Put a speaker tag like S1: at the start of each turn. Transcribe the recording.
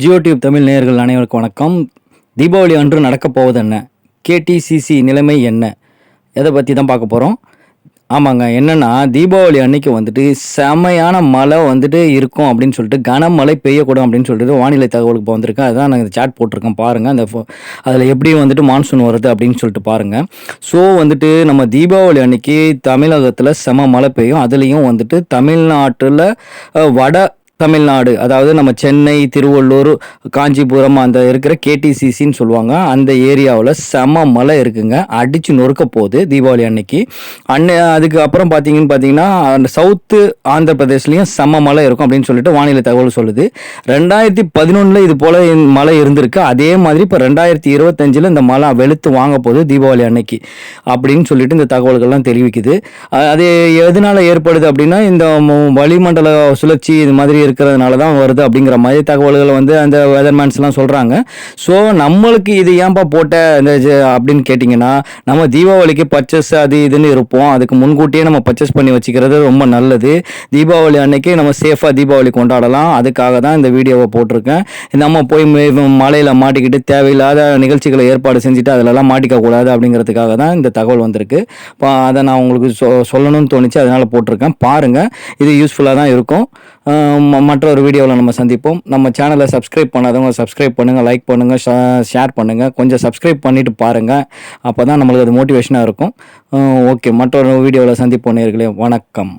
S1: Jio tube Tamil நேயர்கள் அனைவருக்கும் வணக்கம். தீபாவளி அன்று நடக்கப் போவது என்ன? கேடிசிசி நிலைமை என்ன? எதை பற்றி தான் பார்க்க போகிறோம் ஆமாங்க என்னென்னா தீபாவளி அன்னைக்கு வந்துட்டு செமையான மழை வந்துட்டு இருக்கும் அப்படின்னு சொல்லிட்டு கனமழை பெய்யக்கூடும் அப்படின்னு சொல்லிட்டு வானிலை தகவலுக்கு இப்போ வந்திருக்கேன் அதுதான் நான் இந்த சாட் போட்டிருக்கேன் பாருங்கள் அந்த அதில் எப்படி வந்துட்டு மான்சூன் வருது அப்படின்னு சொல்லிட்டு பாருங்கள் ஸோ வந்துட்டு நம்ம தீபாவளி அன்னைக்கு தமிழகத்தில் செம மழை பெய்யும். அதுலேயும் வந்துட்டு தமிழ்நாட்டில் வட தமிழ்நாடு அதாவது நம்ம சென்னை திருவள்ளூர் காஞ்சிபுரம் அந்த இருக்கிற கேடிசிசின்னு சொல்லுவாங்க. அந்த ஏரியாவில் செம மழை இருக்குங்க. அடித்து நொறுக்க போகுது தீபாவளி அன்னைக்கு. அன்னை அதுக்கு அப்புறம் பார்த்தீங்கன்னு பார்த்தீங்கன்னா அந்த சவுத்து ஆந்திர பிரதேஷ்லேயும் செம மழை இருக்கும் அப்படின்னு சொல்லிட்டு வானிலை தகவல் சொல்லுது. ரெண்டாயிரத்தி பதினொன்றில் இது போல் மழை இருந்திருக்கு. அதே மாதிரி இப்போ ரெண்டாயிரத்தி இருபத்தஞ்சில் இந்த மழை வெளுத்து வாங்க போகுது தீபாவளி அன்னைக்கு அப்படின்னு சொல்லிட்டு இந்த தகவல்கள்லாம் தெரிவிக்குது. அது எதனால் ஏற்படுது அப்படின்னா இந்த வளிமண்டல சுழற்சி இது மாதிரி இருக்கிறதுனால தான் வருது அப்படிங்கிற மாதிரி தகவல்களை வந்து அந்த வெதர்மேன்ஸ்லாம் சொல்கிறாங்க ஸோ நம்மளுக்கு இது ஏன்பா போட்ட இந்த அப்படின்னு கேட்டிங்கன்னா நம்ம தீபாவளிக்கு பர்ச்சேஸ் அது இதுன்னு இருப்போம். அதுக்கு முன்கூட்டியே நம்ம பர்ச்சேஸ் பண்ணி வச்சுக்கிறது ரொம்ப நல்லது. தீபாவளி அன்னைக்கு நம்ம சேஃபாக தீபாவளி கொண்டாடலாம். அதுக்காக தான் இந்த வீடியோவை போட்டிருக்கேன். நம்ம போய் மலையில் மாட்டிக்கிட்டு தேவையில்லாத நிகழ்ச்சிகளை ஏற்பாடு செஞ்சுட்டு அதிலெல்லாம் மாட்டிக்க கூடாது அப்படிங்கிறதுக்காக தான் இந்த தகவல் வந்திருக்கு. இப்போ அதை நான் உங்களுக்கு சொ சொல்லணும்னு தோணுச்சு. அதனால் போட்டிருக்கேன். பாருங்கள் இது யூஸ்ஃபுல்லாக தான் இருக்கும். மற்ற ஒரு வீடியோவில் நம்ம சந்திப்போம். நம்ம சேனலை சப்ஸ்கிரைப் பண்ணாதவங்க சப்ஸ்கிரைப் பண்ணுங்கள் லைக் பண்ணுங்கள் ஷேர் பண்ணுங்கள் கொஞ்சம் சப்ஸ்கிரைப் பண்ணிவிட்டு பாருங்கள் அப்போ தான் நம்மளுக்கு அது மோட்டிவேஷனாக இருக்கும். ஓகே மற்றொரு வீடியோவில் சந்திப்போம் நேர்களே. வணக்கம்.